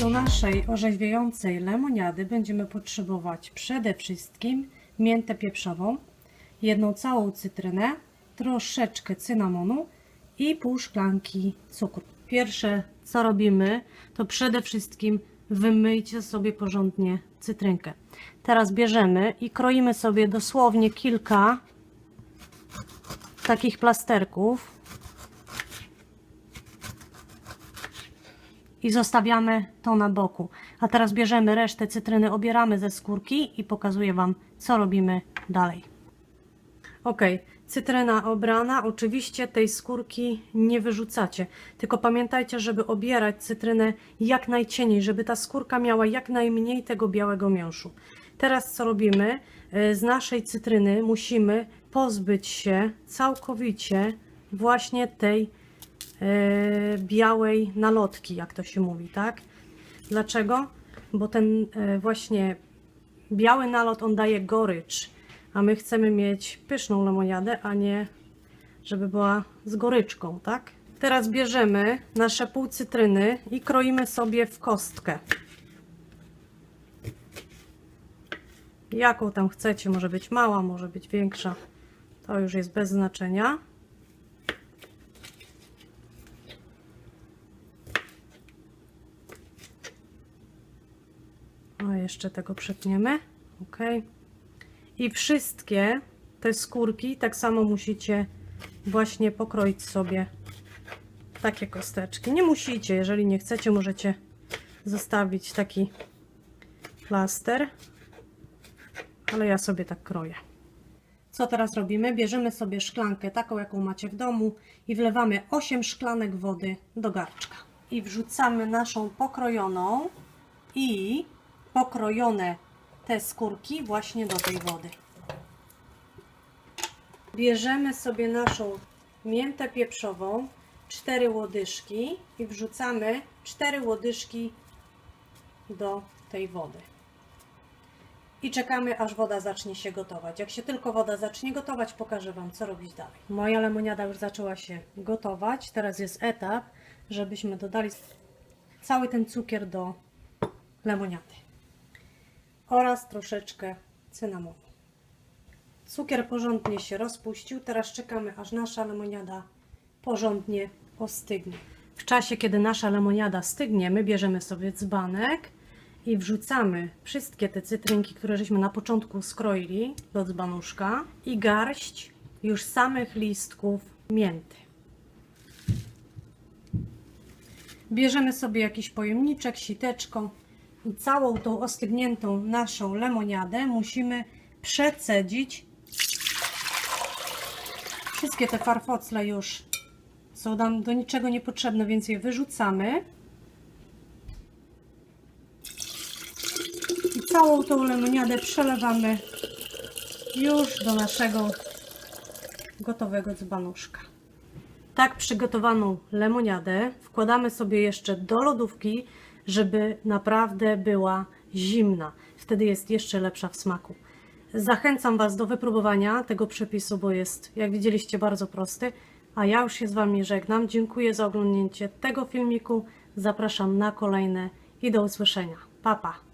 Do naszej orzeźwiającej lemoniady będziemy potrzebować przede wszystkim miętę pieprzową, jedną całą cytrynę, troszeczkę cynamonu i pół szklanki cukru. Pierwsze co robimy, to przede wszystkim wymyjcie sobie porządnie cytrynkę. Teraz bierzemy i kroimy sobie dosłownie kilka takich plasterków i zostawiamy to na boku. A teraz bierzemy resztę cytryny, obieramy ze skórki i pokazuję Wam, co robimy dalej. Ok, cytryna obrana. Oczywiście tej skórki nie wyrzucacie, tylko pamiętajcie, żeby obierać cytrynę jak najcieniej, żeby ta skórka miała jak najmniej tego białego miąższu. Teraz co robimy? E, Z naszej cytryny musimy pozbyć się całkowicie właśnie tej e, białej nalotki, jak to się mówi, tak? Dlaczego? Bo ten e, właśnie biały nalot, on daje gorycz, a my chcemy mieć pyszną lemoniadę, a nie żeby była z goryczką, tak? Teraz bierzemy nasze pół cytryny i kroimy sobie w kostkę. Jaką tam chcecie, może być mała, może być większa. To już jest bez znaczenia. O, jeszcze tego przetniemy. Ok. I wszystkie te skórki tak samo musicie właśnie pokroić sobie takie kosteczki. Nie musicie, jeżeli nie chcecie, możecie zostawić taki plaster, ale ja sobie tak kroję. Co teraz robimy? Bierzemy sobie szklankę, taką jaką macie w domu i wlewamy 8 szklanek wody do garczka. I wrzucamy naszą pokrojoną i pokrojone te skórki właśnie do tej wody. Bierzemy sobie naszą miętę pieprzową, 4 łodyżki i wrzucamy 4 łodyżki do tej wody. I czekamy, aż woda zacznie się gotować. Jak się tylko woda zacznie gotować, pokażę Wam, co robić dalej. Moja lemoniada już zaczęła się gotować. Teraz jest etap, żebyśmy dodali cały ten cukier do lemoniady oraz troszeczkę cynamonu. Cukier porządnie się rozpuścił. Teraz czekamy, aż nasza lemoniada porządnie ostygnie. W czasie, kiedy nasza lemoniada stygnie, my bierzemy sobie dzbanek i wrzucamy wszystkie te cytrynki, które żeśmy na początku skroili do dzbanuszka i garść już samych listków mięty. Bierzemy sobie jakiś pojemniczek, siteczko i całą tą ostygniętą naszą lemoniadę musimy przecedzić. Wszystkie te farfocle już są nam do niczego niepotrzebne, więc je wyrzucamy. Całą tą lemoniadę przelewamy już do naszego gotowego dzbanuszka. Tak przygotowaną lemoniadę wkładamy sobie jeszcze do lodówki, żeby naprawdę była zimna. Wtedy jest jeszcze lepsza w smaku. Zachęcam Was do wypróbowania tego przepisu, bo jest, jak widzieliście, bardzo prosty. A ja już się z Wami żegnam. Dziękuję za oglądnięcie tego filmiku. Zapraszam na kolejne i do usłyszenia. Pa, pa!